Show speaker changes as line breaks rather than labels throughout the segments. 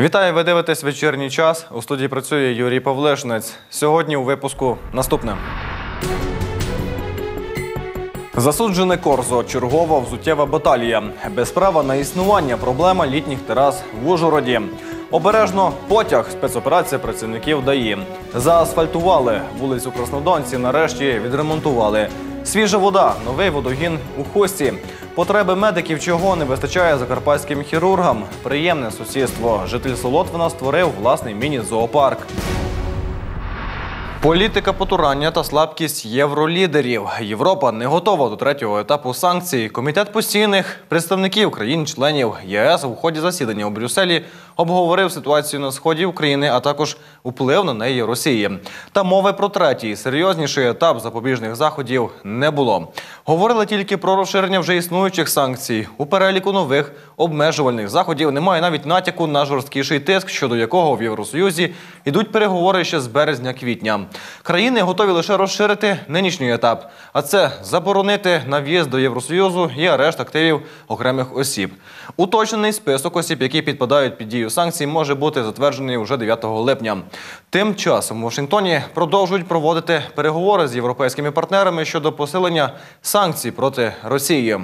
Вітаю, ви дивитесь вечірній час. У студії працює Юрій Павлешнець. Сьогодні у випуску наступне. Засуджене Корзо, чергова взуттєва баталія. Без права на існування проблема літніх терас в Ужгороді. Обережно потяг спецоперація працівників ДАІ. Заасфальтували вулицю Краснодонці. Нарешті відремонтували. Свіжа вода, новий водогін у хості. Потреби медиків чого не вистачає закарпатським хірургам. Приємне сусідство. Житель Солотвина створив власний міні-зоопарк. Політика потурання та слабкість євролідерів. Європа не готова до третього етапу санкцій. Комітет постійних представників країн-членів ЄС у ході засідання у Брюсселі обговорив ситуацію на сході України, а також вплив на неї Росії. Та мови про третій серйозніший етап запобіжних заходів не було. Говорили тільки про розширення вже існуючих санкцій. У переліку нових обмежувальних заходів немає навіть натяку на жорсткіший тиск, щодо якого в Євросоюзі йдуть переговори ще з березня-квітня. Країни готові лише розширити нинішній етап, а це заборонити на в'їзд до Євросоюзу і арешт активів окремих осіб. Уточнений список осіб, які підпадають під дію санкцій, може бути затверджений уже 9 липня. Тим часом у Вашингтоні продовжують проводити переговори з європейськими партнерами щодо посилення санкцій проти Росії.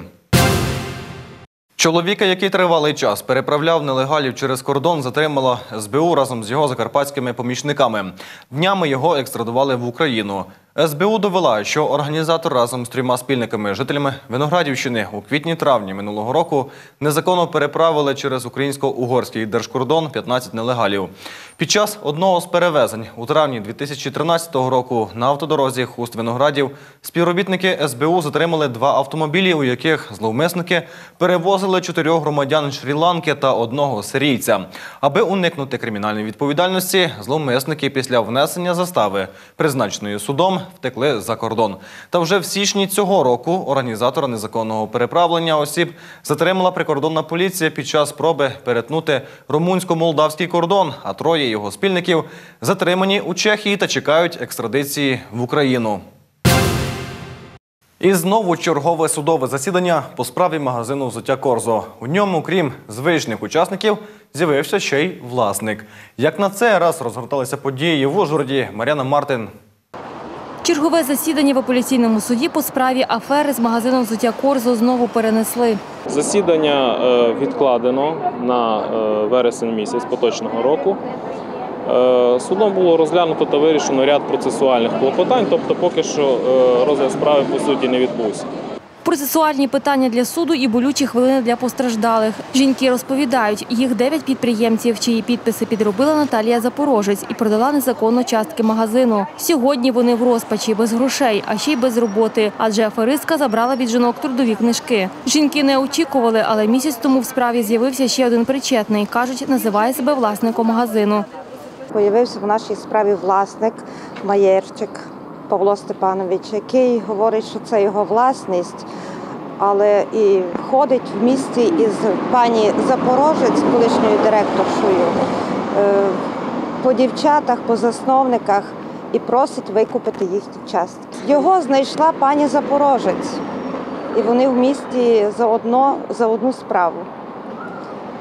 Чоловіка, який тривалий час переправляв нелегалів через кордон, затримала СБУ разом з його закарпатськими помічниками. Днями його екстрадували в Україну. СБУ довела, що організатор разом з трьома спільниками, жителями Виноградівщини, у квітні-травні минулого року незаконно переправили через українсько-угорський держкордон 15 нелегалів. Під час одного з перевезень у травні 2013 року на автодорозі Хуст Виноградів співробітники СБУ затримали два автомобілі, у яких зловмисники перевозили чотирьох громадян Шрі-Ланки та одного сирійця. Аби уникнути кримінальної відповідальності, зловмисники після внесення застави, призначеної судом, втекли за кордон. Та вже в січні цього року організатора незаконного переправлення осіб затримала прикордонна поліція під час спроби перетнути румунсько-молдавський кордон, а троє його спільників затримані у Чехії та чекають екстрадиції в Україну. І знову чергове судове засідання по справі магазину взуття Корзо. У ньому, крім звичних учасників, з'явився ще й власник. Як на цей раз розгорталися події в Ужгороді, Мар'яна Мартин
Чергове засідання в апеляційному суді по справі афери з магазином взуття Корзо знову перенесли.
Засідання е, відкладено на е, вересень місяць поточного року. Е, Судом було розглянуто та вирішено ряд процесуальних клопотань, тобто поки що розгляд справи по суті не відбувся.
Процесуальні питання для суду і болючі хвилини для постраждалих. Жінки розповідають, їх дев'ять підприємців, чиї підписи підробила Наталія Запорожець і продала незаконно частки магазину. Сьогодні вони в розпачі без грошей, а ще й без роботи, адже аферистка забрала від жінок трудові книжки. Жінки не очікували, але місяць тому в справі з'явився ще один причетний. кажуть, називає себе власником магазину.
Появився в нашій справі власник Маєрчик Павло Степанович, який говорить, що це його власність, але і ходить в місті із пані Запорожець, колишньою директоршою, е, по дівчатах, по засновниках і просить викупити їхні частки. Його знайшла пані Запорожець, і вони в місті заодно за одну справу.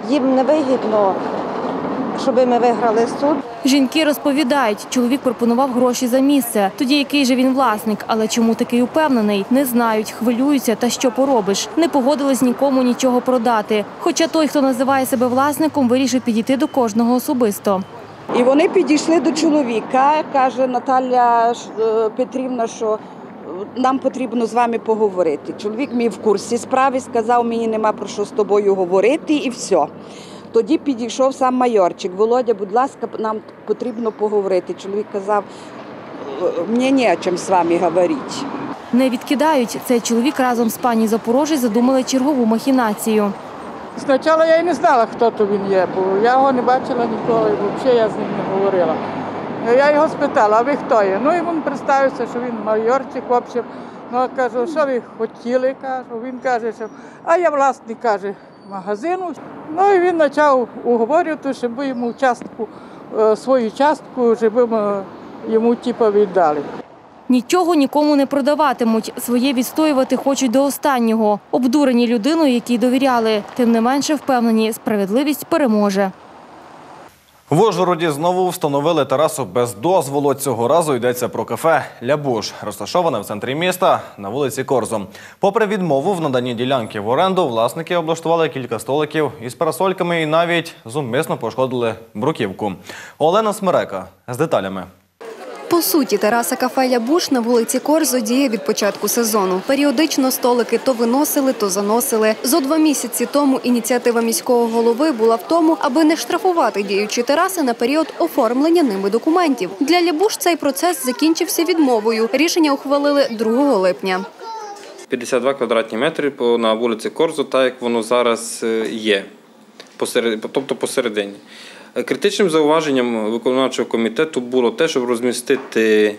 Їм не вигідно, щоб ми виграли суд.
Жінки розповідають, чоловік пропонував гроші за місце. Тоді який же він власник, але чому такий упевнений, не знають, хвилюються та що поробиш. Не погодились нікому нічого продати. Хоча той, хто називає себе власником, вирішив підійти до кожного особисто.
І вони підійшли до чоловіка, каже Наталя е, Петрівна, що нам потрібно з вами поговорити. Чоловік мій в курсі справи, сказав, мені нема про що з тобою говорити, і все. Тоді підійшов сам майорчик. Володя, будь ласка, нам потрібно поговорити. Чоловік казав, мені не о чим з вами говорити.
Не відкидають. Цей чоловік разом з пані Запорожець задумали чергову махінацію.
Спочатку я і не знала, хто то він є, бо я його не бачила ніколи, взагалі я з ним не говорила. Я його спитала, а ви хто є? Ну і він представився, що він майорчик, в общем. Ну, я кажу, що ви хотіли, кажу. Він каже, що а я власник каже, магазину. Ну і він почав уговорювати, щоб йому частку, е, свою частку, щоб ми йому типу, віддали.
Нічого нікому не продаватимуть. Своє відстоювати хочуть до останнього. Обдурені людиною, якій довіряли. Тим не менше впевнені, справедливість переможе.
В Ужгороді знову встановили терасу без дозволу. Цього разу йдеться про кафе Лябуш, розташоване в центрі міста на вулиці Корзо. Попри відмову в наданні ділянки в оренду, власники облаштували кілька столиків із парасольками і навіть зумисно пошкодили бруківку. Олена Смерека з деталями.
По суті, тераса кафе Лябуш на вулиці Корзо діє від початку сезону. Періодично столики то виносили, то заносили. Зо два місяці тому ініціатива міського голови була в тому, аби не штрафувати діючі тераси на період оформлення ними документів. Для Лябуш цей процес закінчився відмовою. Рішення ухвалили 2 липня.
52 квадратні метри на вулиці Корзо, так як воно зараз е, є, тобто посередині. Критичним зауваженням виконавчого комітету було те, щоб розмістити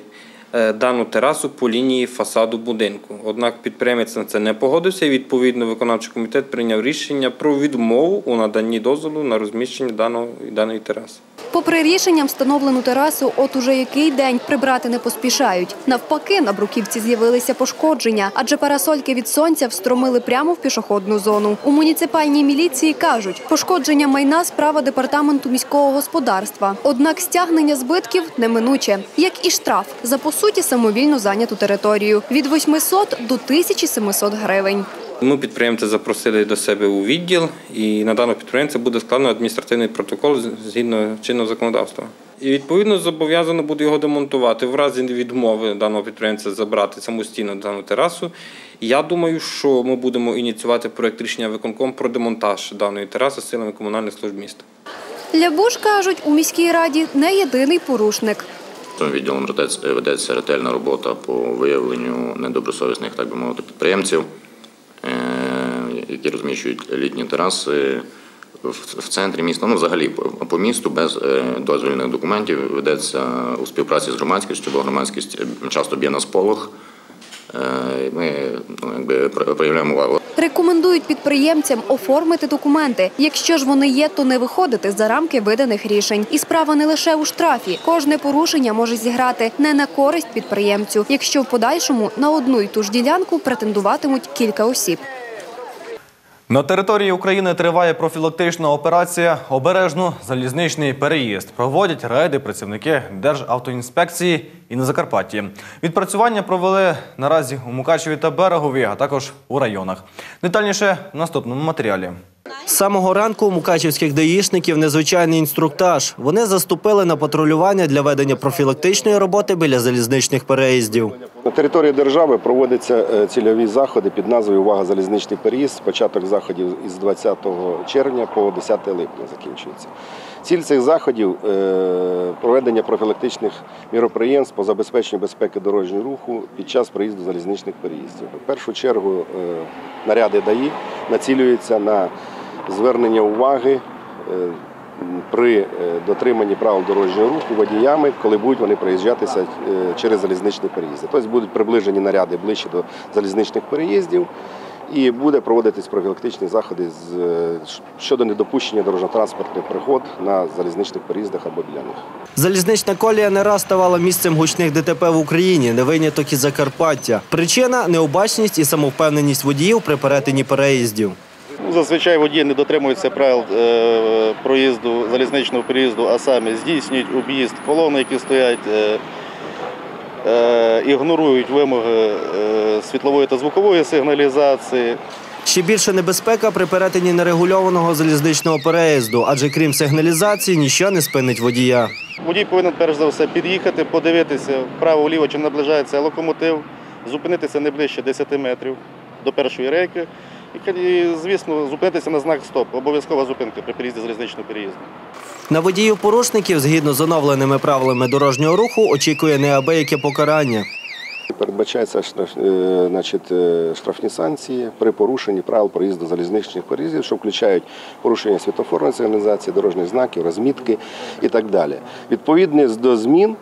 е, дану терасу по лінії фасаду будинку. Однак підприємець на це не погодився і відповідно виконавчий комітет прийняв рішення про відмову у наданні дозволу на розміщення даної даної тераси.
Попри рішенням встановлену терасу, от уже який день прибрати не поспішають. Навпаки, на бруківці з'явилися пошкодження, адже парасольки від сонця встромили прямо в пішохідну зону. У муніципальній міліції кажуть, пошкодження майна справа департаменту міського господарства. Однак стягнення збитків неминуче, як і штраф за по суті самовільно зайняту територію від 800 до 1700 гривень.
Ми підприємця запросили до себе у відділ, і на даного підприємця буде складено адміністративний протокол з- згідно чинного законодавства. І відповідно зобов'язано буде його демонтувати в разі відмови даного підприємця забрати самостійно дану терасу. Я думаю, що ми будемо ініціювати проект рішення виконком про демонтаж даної тераси силами комунальних служб міста.
Лябуш кажуть, у міській раді не єдиний порушник.
Цим відділом ведеться- ретельна робота по виявленню недобросовісних, так би мовити, підприємців, які розміщують літні тераси в центрі міста. Ну, взагалі, по- місту без е, дозвільних документів ведеться у співпраці з громадськістю, бо громадськість е, часто б'є на сполох. Е, Ми ну, якби проявляємо увагу.
Рекомендують підприємцям оформити документи. Якщо ж вони є, то не виходити за рамки виданих рішень. І справа не лише у штрафі. Кожне порушення може зіграти не на користь підприємцю, якщо в подальшому на одну й ту ж ділянку претендуватимуть кілька осіб.
На території України триває профілактична операція Обережно залізничний переїзд. Проводять рейди працівники Державтоінспекції і на Закарпатті. Відпрацювання провели наразі у Мукачеві та Берегові, а також у районах. Детальніше в наступному матеріалі.
З самого ранку у мукачівських даїшників незвичайний інструктаж. Вони заступили на патрулювання для ведення профілактичної роботи біля залізничних переїздів.
Території держави проводяться е, цільові заходи під назвою Увага залізничний переїзд. Початок заходів із 20 червня по 10 липня закінчується. Ціль цих заходів е, проведення профілактичних міроприємств по забезпеченню безпеки дорожнього руху під час проїзду залізничних переїздів. В першу чергу е, наряди ДАІ націлюються на звернення уваги при е, дотриманні правил дорожнього руху водіями, коли будуть вони проїжджатися е, через залізничні переїзди. Тобто будуть приближені наряди ближче до залізничних переїздів. І буде проводитись профілактичні заходи е, щодо недопущення дорожньо-транспортних пригод на залізничних переїздах або біля них.
Залізнична колія не раз ставала місцем гучних ДТП в Україні, не виняток і Закарпаття. Причина необачність і самовпевненість водіїв при перетині переїздів.
Ну, Зазвичай водії не дотримуються правил е, проїзду залізничного переїзду, а саме здійснюють об'їзд колон, які стоять, е, е, ігнорують вимоги е, світлової та звукової сигналізації.
Ще більше небезпека при перетині нерегульованого залізничного переїзду, адже крім сигналізації, ніщо не спинить водія.
Водій повинен перш за все під'їхати, подивитися вправо-вліво, чи наближається локомотив, зупинитися не ближче 10 метрів до першої рейки. І, звісно, зупинитися на знак стоп. Обов'язкова зупинка при переїзді залізничного переїзду.
На водіїв порушників, згідно з оновленими правилами дорожнього руху, очікує неабияке покарання.
Передбачаються штраф- е, значить, е, штрафні санкції при порушенні правил проїзду залізничних переїздів, що включають порушення світофорної сигналізації, дорожніх знаків, розмітки і так далі. Відповідно до змін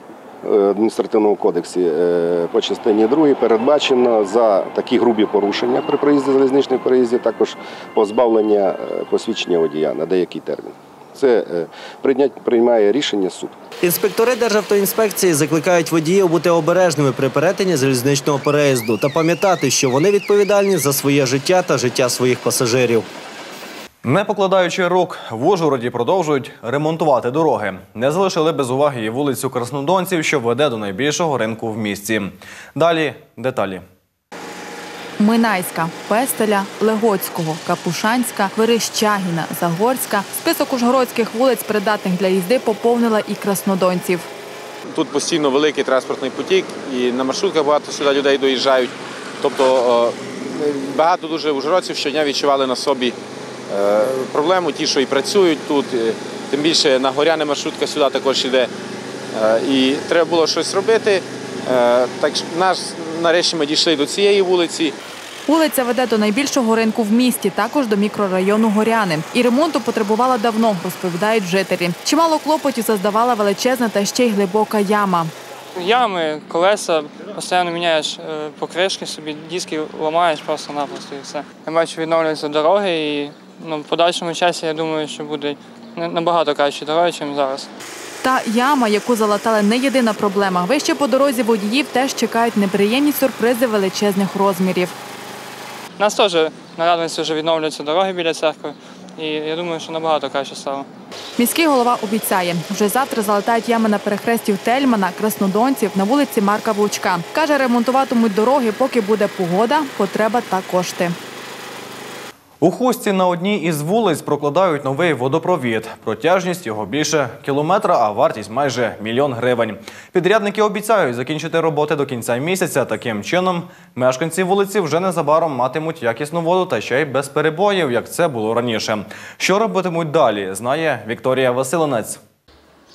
адміністративному кодексі е, по частині 2 передбачено за такі грубі порушення при проїзді залізничних переїздів, також позбавлення е, посвідчення водія на деякий термін. Це е, приймає рішення суд.
Інспектори Державтоінспекції закликають водіїв бути обережними при перетині залізничного переїзду та пам'ятати, що вони відповідальні за своє життя та життя своїх пасажирів.
Не покладаючи рук, в Ужгороді продовжують ремонтувати дороги. Не залишили без уваги і вулицю Краснодонців, що веде до найбільшого ринку в місті. Далі деталі.
Минайська, Пестеля, Легоцького, Капушанська, Верещагіна, Загорська. Список ужгородських вулиць, придатних для їзди, поповнила і краснодонців.
Тут постійно великий транспортний потік, і на маршрутках багато сюди людей доїжджають. Тобто е, багато дуже ужгородців щодня відчували на собі проблему, ті, що і працюють тут. е, Тим більше на горяне маршрутка сюди також йде. Е, І треба було щось робити. Е, Так що наш нарешті ми дійшли до цієї вулиці.
Вулиця веде до найбільшого ринку в місті, також до мікрорайону Горяни. І ремонту потребувала давно, розповідають жителі. Чимало клопотів заздавала величезна та ще й глибока яма.
Ями, колеса, постійно міняєш е, покришки собі, диски ламаєш просто-напросто і все. Я бачу, відновлюються дороги і ну, в подальшому часі я думаю, що буде набагато кращі дороги, ніж зараз.
Та яма, яку залатали, не єдина проблема. Вище по дорозі водіїв теж чекають неприємні сюрпризи величезних розмірів.
У нас теж на радості вже відновлюються дороги біля церкви, і я думаю, що набагато краще стало.
Міський голова обіцяє, вже завтра залатають ями на перехресті Тельмана, Краснодонців на вулиці Марка Вучка. Каже, ремонтуватимуть дороги, поки буде погода, потреба та кошти.
У хусті на одній із вулиць прокладають новий водопровід. Протяжність його більше кілометра, а вартість майже мільйон гривень. Підрядники обіцяють закінчити роботи до кінця місяця. Таким чином, мешканці вулиці вже незабаром матимуть якісну воду та ще й без перебоїв, як це було раніше. Що робитимуть далі, знає Вікторія Василинець.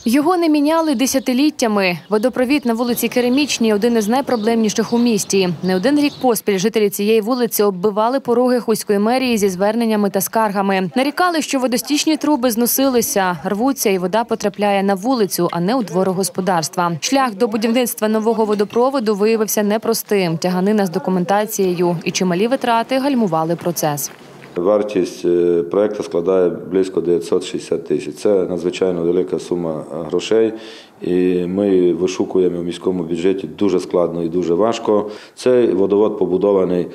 Його не міняли десятиліттями. Водопровід на вулиці Керамічній – один із найпроблемніших у місті. Не один рік поспіль жителі цієї вулиці оббивали пороги Хуської мерії зі зверненнями та скаргами. Нарікали, що водостічні труби зносилися, рвуться і вода потрапляє на вулицю, а не у дворогосподарства. Шлях до будівництва нового водопроводу виявився непростим. Тяганина з документацією і чималі витрати гальмували процес.
Вартість е, проекту складає близько 960 тисяч. Це надзвичайно велика сума е, грошей, і ми вишукуємо в міському бюджеті дуже складно і дуже важко. Цей водовод побудований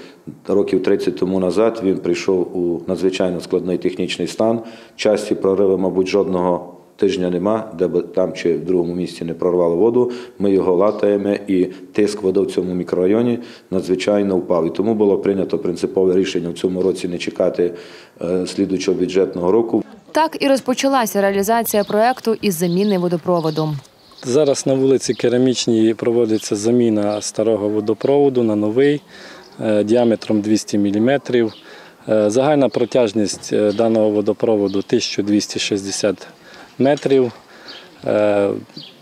років 30 тому назад. Він прийшов у надзвичайно складний технічний стан. Часті прориви, мабуть, жодного. Тижня нема, де б там чи в другому місці не прорвало воду. Ми його латаємо, і тиск води в цьому мікрорайоні надзвичайно впав. І тому було прийнято принципове рішення в цьому році не чекати е, слідуючого бюджетного року.
Так і розпочалася реалізація проекту із заміни водопроводу.
Зараз на вулиці Керамічній проводиться заміна старого водопроводу на новий е, діаметром 200 мм. Загальна протяжність е, даного водопроводу 1260 метрів. Е,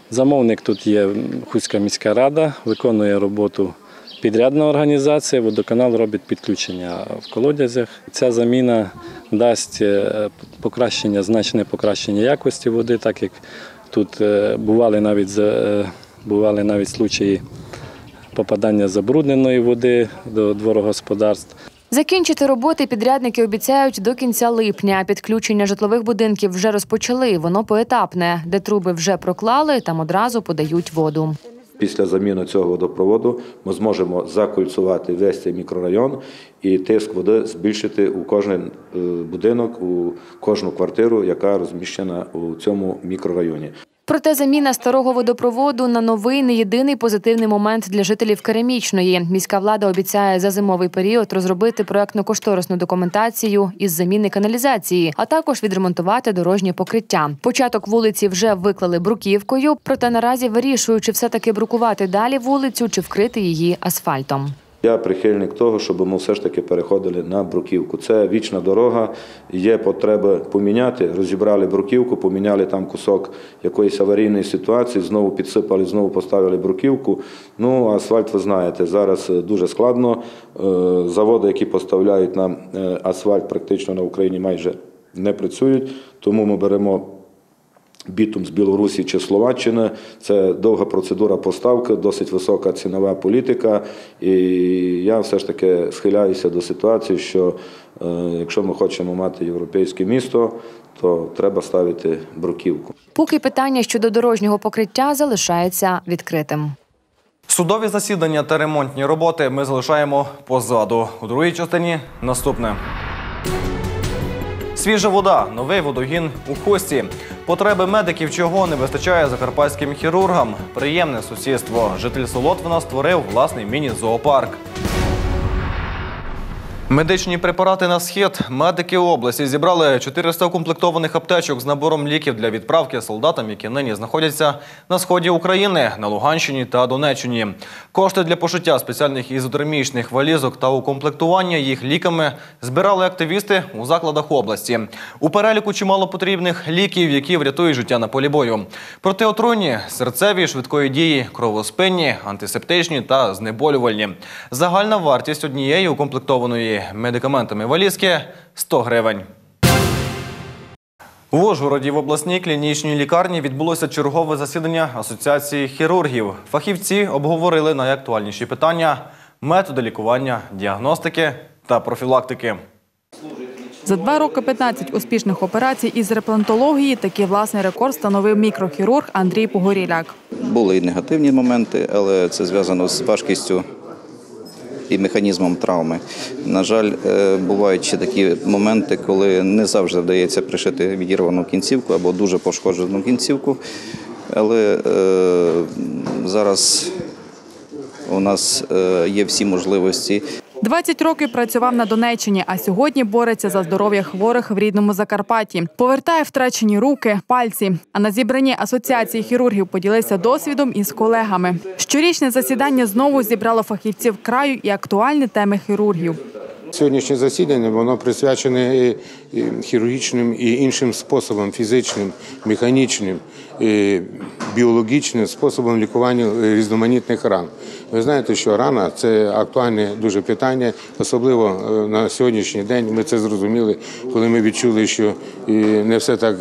Замовник тут є Хуська міська рада, виконує роботу підрядна організація, водоканал робить підключення в колодязях. Ця заміна дасть е, покращення, значне покращення якості води, так як тут е, бували навіть бували навіть случаї попадання забрудненої води до дворогосподарств.
Закінчити роботи підрядники обіцяють до кінця липня. Підключення житлових будинків вже розпочали. Воно поетапне, де труби вже проклали, там одразу подають воду.
Після заміни цього водопроводу ми зможемо закольцувати весь цей мікрорайон і тиск води збільшити у кожен е, будинок, у кожну квартиру, яка розміщена у цьому мікрорайоні.
Проте заміна старого водопроводу на новий не єдиний позитивний момент для жителів Керамічної. Міська влада обіцяє за зимовий період розробити проектно-кошторисну документацію із заміни каналізації, а також відремонтувати дорожнє покриття. Початок вулиці вже виклали бруківкою, проте наразі вирішують, чи все таки брукувати далі вулицю, чи вкрити її асфальтом.
Я прихильник того, щоб ми все ж таки переходили на бруківку. Це вічна дорога, є потреба поміняти. Розібрали бруківку, поміняли там кусок якоїсь аварійної ситуації, знову підсипали, знову поставили бруківку. Ну, асфальт, ви знаєте, зараз е, дуже складно. Е, Заводи, які поставляють нам е, асфальт, практично на Україні майже не працюють, тому ми беремо. Бітум з Білорусі чи Словаччини це довга процедура поставки, досить висока цінова політика. І я все ж таки схиляюся до ситуації, що е, якщо ми хочемо мати європейське місто, то треба ставити бруківку.
Поки питання щодо дорожнього покриття залишається відкритим.
Судові засідання та ремонтні роботи ми залишаємо позаду. У другій частині наступне. Свіжа вода, новий водогін у хості. Потреби медиків чого не вистачає закарпатським хірургам. Приємне сусідство. Житель Солотвина створив власний міні-зоопарк. Медичні препарати на схід. Медики області зібрали 400 укомплектованих аптечок з набором ліків для відправки солдатам, які нині знаходяться на сході України, на Луганщині та Донеччині. Кошти для пошиття спеціальних ізотермічних валізок та укомплектування їх ліками збирали активісти у закладах області. У переліку чимало потрібних ліків, які врятують життя на полі бою. Протиотруйні, серцеві, швидкої дії, кровоспинні, антисептичні та знеболювальні. Загальна вартість однієї укомплектованої медикаментами валізки – 100 гривень. У Ужгороді в обласній клінічній лікарні відбулося чергове засідання Асоціації хірургів. Фахівці обговорили найактуальніші питання – методи лікування, діагностики та профілактики.
За два роки 15 успішних операцій із реплантології такий власний рекорд встановив мікрохірург Андрій Погоріляк.
Були і негативні моменти, але це зв'язано з важкістю і механізмом травми. На жаль, е, бувають ще такі моменти, коли не завжди вдається пришити відірвану кінцівку або дуже пошкоджену кінцівку. Але е, зараз у нас е, є всі можливості
20 років працював на Донеччині, а сьогодні бореться за здоров'я хворих в рідному Закарпатті. Повертає втрачені руки, пальці. А на зібранні асоціації хірургів поділився досвідом із колегами. Щорічне засідання знову зібрало фахівців краю і актуальні теми хірургів.
Сьогоднішнє засідання воно присвячене хірургічним і іншим способам фізичним, механічним, біологічним способом лікування е, різноманітних ран. Ви знаєте, що рана це актуальне дуже питання, особливо е, на сьогоднішній день. Ми це зрозуміли, коли ми відчули, що е, не все так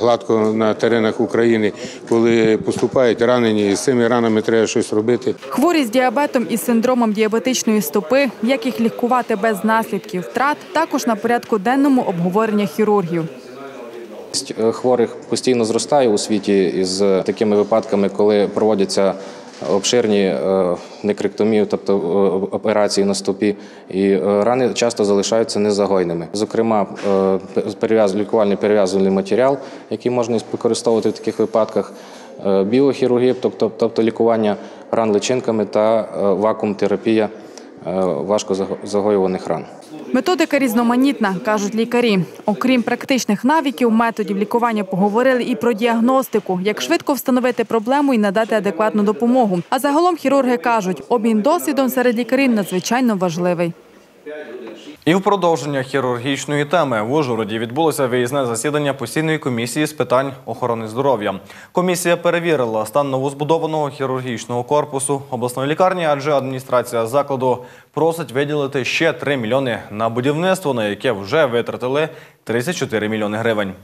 гладко на теренах України, коли поступають ранені, і з цими ранами треба щось робити.
Хворі з діабетом і синдромом діабетичної стопи, як їх лікувати без наслідків втрат, також на порядку денному обговорення хірургів.
Е, Хворих постійно зростає у світі із такими випадками, коли проводяться обширні е, некректомії, тобто е, операції на стопі, і е, рани часто залишаються незагойними. Зокрема, е, лікувальний перев'язувальний матеріал, який можна використовувати в таких випадках, е, біохірургія, тобто, тобто лікування ран личинками та е, вакуум-терапія е, важкозагоюваних ран.
Методика різноманітна, кажуть лікарі. Окрім практичних навиків, методів лікування поговорили і про діагностику, як швидко встановити проблему і надати адекватну допомогу. А загалом хірурги кажуть, обмін досвідом серед лікарів надзвичайно важливий.
І в продовження хірургічної теми в Ужгороді відбулося виїзне засідання постійної комісії з питань охорони здоров'я. Комісія перевірила стан новозбудованого хірургічного корпусу обласної лікарні, адже адміністрація закладу просить виділити ще 3 мільйони на будівництво, на яке вже витратили 34 мільйони гривень.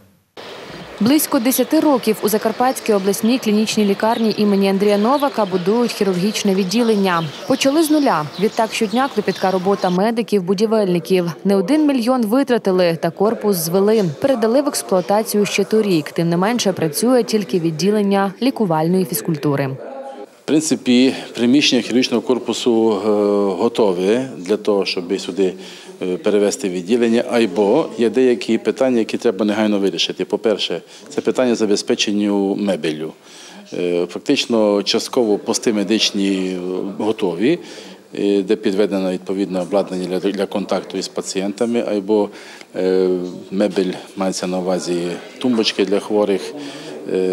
Близько 10 років у Закарпатській обласній клінічній лікарні імені Андрія Новака будують хірургічне відділення. Почали з нуля. Відтак щодня клопітка робота медиків, будівельників. Не один мільйон витратили та корпус звели. Передали в експлуатацію ще торік. Тим не менше працює тільки відділення лікувальної фізкультури.
В принципі, приміщення хірургічного корпусу е, готові для того, щоб сюди е, перевести відділення. Або є деякі питання, які треба негайно вирішити. По-перше, це питання забезпечення мебелю. Е, Фактично, частково пости медичні готові, е, де підведено відповідне обладнання для, контакту із пацієнтами, або мебель мається на увазі тумбочки для хворих,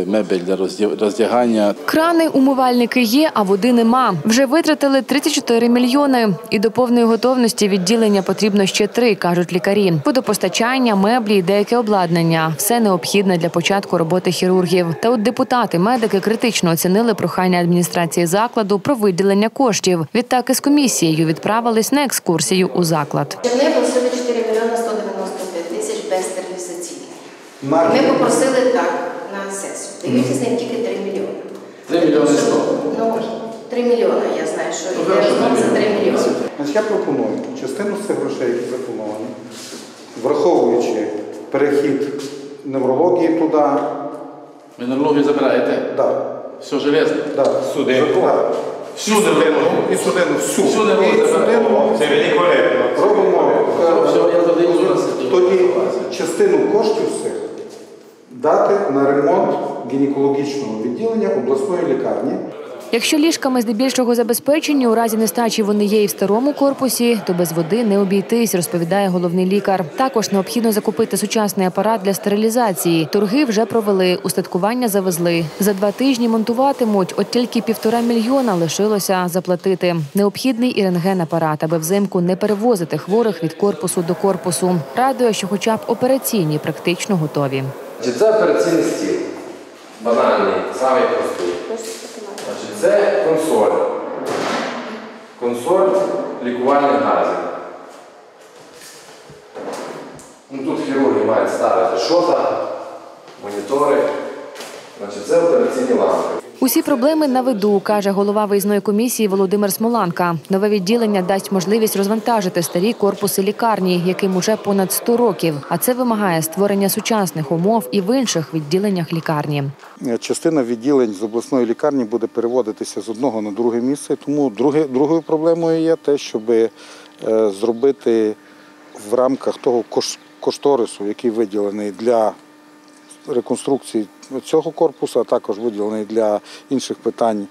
мебель для роздя- роздягання,
Крани, умивальники є, а води нема. Вже витратили 34 мільйони. І до повної готовності відділення потрібно ще три, кажуть лікарі. Водопостачання, меблі і деяке обладнання все необхідне для початку роботи хірургів. Та от депутати, медики критично оцінили прохання адміністрації закладу про виділення коштів. Відтак із комісією відправились на екскурсію у заклад.
Вони просили 4 мільйони 195 тисяч без стерилізаційних. Ми попросили так Дають із них тільки 3 мільйони.
3 мільйони 100.
Ну, 3 мільйони, я знаю, що йде розмов за 3 мільйони.
Значить, я пропоную частину з цих грошей, які заплановані, враховуючи перехід неврології туди.
Ви неврологію забираєте?
Так.
Все железне?
Да.
Суди?
Да. і судину, і судину всю. І судину робимо е, тоді частину коштів всіх дати на ремонт гінекологічного відділення обласної лікарні.
Якщо ліжками здебільшого забезпечені, у разі нестачі вони є і в старому корпусі, то без води не обійтись, розповідає головний лікар. Також необхідно закупити сучасний апарат для стерилізації. Торги вже провели, устаткування завезли. За два тижні монтуватимуть, от тільки півтора мільйона лишилося заплатити. Необхідний і рентген-апарат, аби взимку не перевозити хворих від корпусу до корпусу. Радує, що хоча б операційні практично готові.
Значить, це операційний стіл. Банальний, самий простий. Значить, це консоль. Консоль лікувальних газів. Ну, тут хірурги мають ставити шота, монітори. Значить, це операційні лампи.
Усі проблеми на виду, каже голова виїзної комісії Володимир Смоланка. Нове відділення дасть можливість розвантажити старі корпуси лікарні, яким уже понад 100 років. А це вимагає створення сучасних умов і в інших відділеннях лікарні.
Частина відділень з обласної лікарні буде переводитися з одного на друге місце. Тому друге, другою проблемою є те, щоб е, зробити в рамках того кош- кошторису, який виділений для реконструкції цього корпусу, а також виділений для інших питань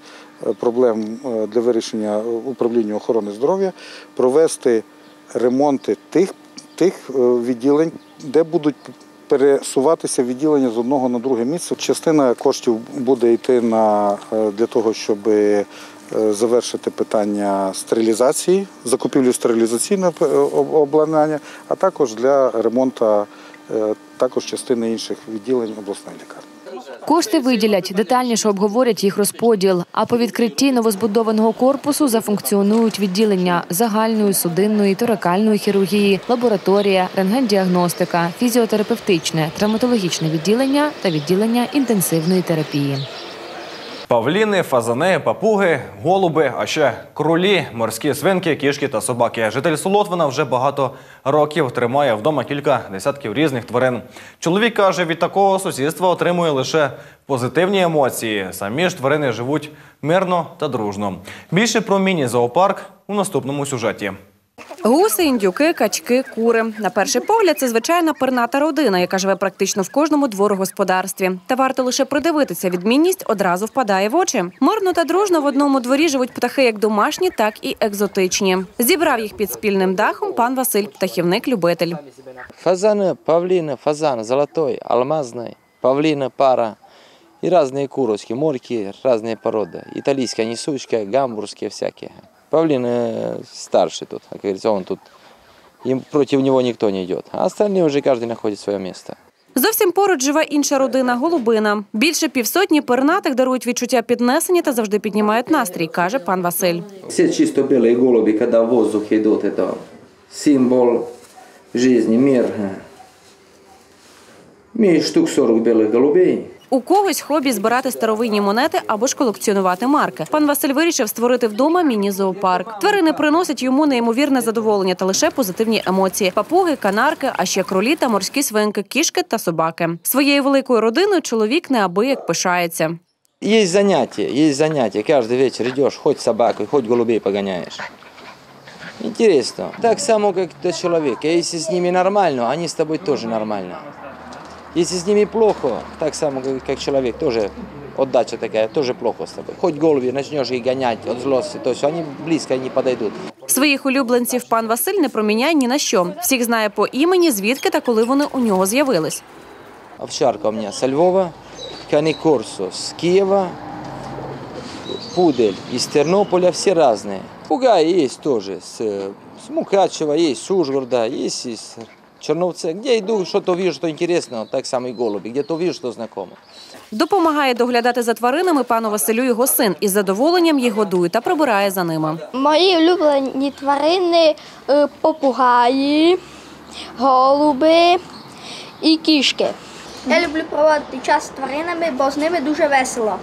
е, проблем е, для вирішення управління охорони здоров'я, провести ремонти тих, тих е, відділень, де будуть пересуватися відділення з одного на друге місце. Частина коштів буде йти на, для того, щоб завершити питання стерилізації, закупівлі стерилізаційного обладнання, а також для ремонту також частини інших відділень обласної лікарні.
Кошти виділять, детальніше обговорять їх розподіл. А по відкритті новозбудованого корпусу зафункціонують відділення загальної, судинної, торакальної хірургії, лабораторія, рентгендіагностика, фізіотерапевтичне, травматологічне відділення та відділення інтенсивної терапії.
Павліни, фазани, папуги, голуби, а ще кролі, морські свинки, кішки та собаки. Житель Солотвина вже багато років тримає вдома кілька десятків різних тварин. Чоловік каже, від такого сусідства отримує лише позитивні емоції. Самі ж тварини живуть мирно та дружно. Більше про міні-зоопарк у наступному сюжеті.
Гуси, індюки, качки, кури. На перший погляд, це звичайна перната родина, яка живе практично в кожному дворогосподарстві. Та варто лише придивитися, відмінність одразу впадає в очі. Мирно та дружно в одному дворі живуть птахи як домашні, так і екзотичні. Зібрав їх під спільним дахом пан Василь, птахівник-любитель.
Фазаны, павлины, фазан золотой, алмазный, павлины пара и разные курочки, морьки, разные породы. Итальянская несучка, гамбургские всякие. Павлин э, старший тут, как говорится, он тут, им, против него никто не идет. А остальные уже каждый находит свое место.
Зовсім поруч живе інша родина голубина. Більше півсотні пернатих дарують відчуття піднесення та завжди піднімають настрій, каже пан Василь.
Все чисто белые голуби, когда в воздух идут, это символ жизни, мир. Имею штук 40 белых голубей.
У когось хобі збирати старовинні монети або ж колекціонувати марки. Пан Василь вирішив створити вдома міні-зоопарк. Тварини приносять йому неймовірне задоволення та лише позитивні емоції: папуги, канарки, а ще кролі та морські свинки, кішки та собаки. Своєю великою родиною чоловік неабияк пишається.
Есть занятия, есть занятия. Каждый вечер идешь, хоть собаку, хоть голубей погоняешь. Интересно. Так само, ты человек. А если с ними нормально, они с тобой тоже нормально. Если с ними плохо, так само, как, человек, тоже отдача такая, тоже плохо с тобой. Хоть голуби начнешь их гонять от злости, то есть они близко не подойдут.
Своїх улюбленців пан Василь не проміняє ні на що. Всіх знає по імені, звідки та коли вони у нього з'явились.
Овчарка у меня со Львова, Каникорсо с Киева, Пудель из Тернополя, все разные. Пугаи есть тоже, с, э, с Мукачева, есть с Ужгорода, есть из Черновца. Где иду, что-то вижу, что интересно, так само и голуби, где-то вижу, что знакомо.
Допомагає доглядати за тваринами пану Василю його син. Із задоволенням їх годує та прибирає за ними.
Мої улюблені тварини е, попугаї, голуби і кішки. Я люблю проводити час з тваринами, бо з ними дуже весело.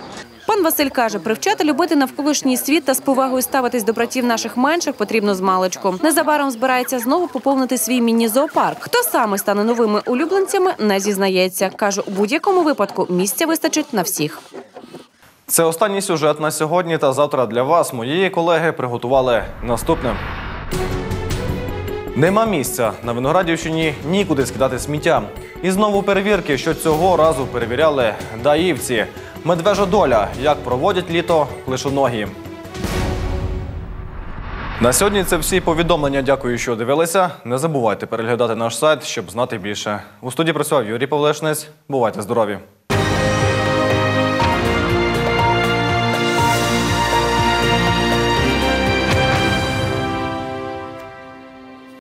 Пан Василь каже, привчати любити навколишній світ та з повагою ставитись до братів наших менших потрібно з маличку. Незабаром збирається знову поповнити свій міні-зоопарк. Хто саме стане новими улюбленцями, не зізнається. Каже, у будь-якому випадку місця вистачить на всіх.
Це останній сюжет на сьогодні та завтра для вас. Мої колеги приготували наступне. Нема місця на Виноградівщині нікуди скидати сміття. І знову перевірки, що цього разу перевіряли даївці. Медвежа доля, як проводять літо лишоногі. На сьогодні це всі повідомлення. Дякую, що дивилися. Не забувайте переглядати наш сайт, щоб знати більше. У студії працював Юрій Павлешнець. Бувайте здорові!